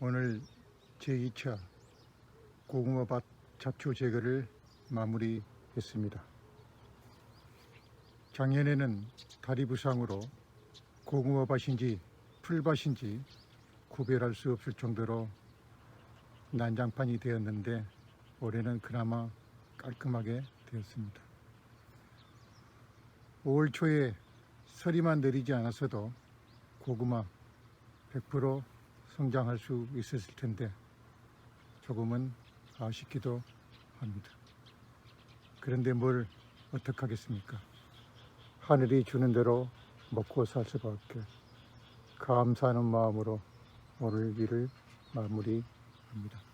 제2차 고구마밭 잡초 제거를 마무리했습니다. 작년에는 다리 부상으로 고구마밭인지 풀밭인지 구별할 수 없을 정도로 난장판이 되었는데 올해는 그나마 깔끔하게 되었습니다. 5월 초에 서리만 내리지 않았어도 고구마 100% 성장할 수 있었을 텐데 조금은 아쉽기도 합니다. 그런데 뭘 어떡하겠습니까? 하늘이 주는 대로 먹고 살 수밖에 감사하는 마음으로 오늘 일을 마무리합니다.